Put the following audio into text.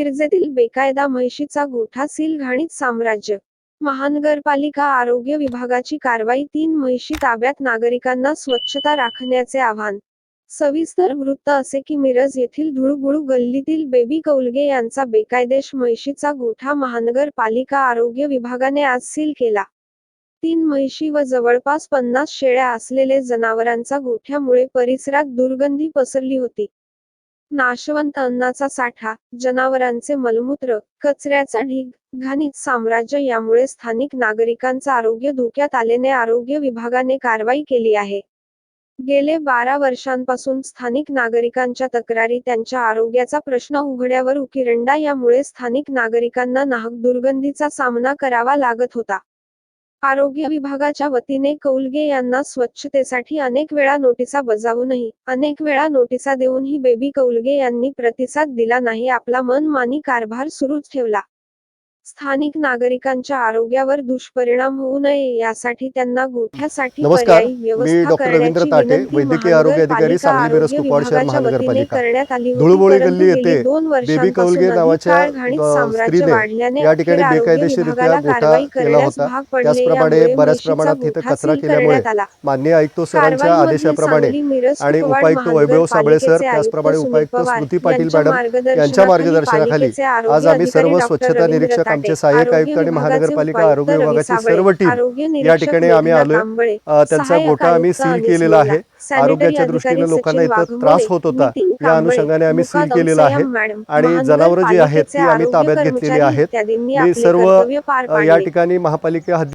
मिरजेतील बेकायदा म्हैशीचा गोठा सील घाणीत साम्राज्य. महानगरपालिका आरोग्य विभागाची कारवाई तीन म्हैशी ताब्यात नागरिकांना स्वच्छता राखण्याचे आव्हान. सविस्तर वृत्त असे की मिरज येथील धुळगुळू गल्लीतील बेबी कौलगे यांचा बेकायदेश म्हैशीचा गोठा महानगरपालिका आरोग्य विभागाने आज सील केला. तीन म्हैशी व जवळपास पन्नास शेळ्या असलेले जनावरांचा गोठ्यामुळे परिसरात दुर्गंधी पसरली होती. नाशवंत अन्नाचा साठा जनावरांचे मलमूत्र कचऱ्याचा ढीग घाणीत साम्राज्य यामुळे स्थानिक नागरिकांचं आरोग्य धोक्यात आल्याने आरोग्य विभागाने कारवाई केली आहे. गेले बारा वर्षांपासून स्थानिक नागरिकांच्या तक्रारी त्यांच्या आरोग्याचा प्रश्न उघड्यावर उकिरंडा यामुळे स्थानिक नागरिकांना नाहक दुर्गंधीचा सामना करावा लागत होता. आरोग्य विभागाच्या वतीने कौलगे यांना स्वच्छतेसाठी अनेक वेळा नोटिसा बजावूनही अनेक वेळा नोटिसा देऊनही बेबी कौलगे यांनी प्रतिसाद दिला नाही. आपला मनमानी कारभार सुरूच ठेवला. स्थानिक नागरिकांच्या आरोग्यावर दुष्परिणाम होऊ नये यासाठी त्यांना गोठ्यासाठी नमस्कार. मी डॉक्टर रवींद्र ताटे, वैद्यकीय आरोग्य अधिकारी, सांगली मिरज कुपवाड शहर महानगरपालिका. धुळबोळी गल्ली गेली येथे बेबी कौलगे नावाच्या, स्त्रीने या ठिकाणी विभागाला गोठा केला होता. त्याचप्रमाणे बऱ्याच प्रमाणात तिथे कचरा केल्यामुळे. मान्य आयुक्त सरांच्या आदेशाप्रमाणे आणि उपायुक्त वैभव साबळे सर त्याचप्रमाणे उपायुक्त स्मृती पाटील मॅडम यांच्या मार्गदर्शनाखाली आज आम्ही सर्व स्वच्छता निरीक्षक आमचे सहाय्यक आयुक्त आणि महानगरपालिका आरोग्य विभागाची सर्व टीम या ठिकाणी आम्ही आलोय. त्यांचा गोठा आम्ही सील केलेला आहे आरोग्याच्या दृष्टीने लोकांना इथं त्रास होत होता या अनुषंगाने आम्ही सील केलेलं आहे आणि जनावरं जी आहेत ती आम्ही ताब्यात घेतलेली आहेत सर्व या. ठिकाणी महापालिका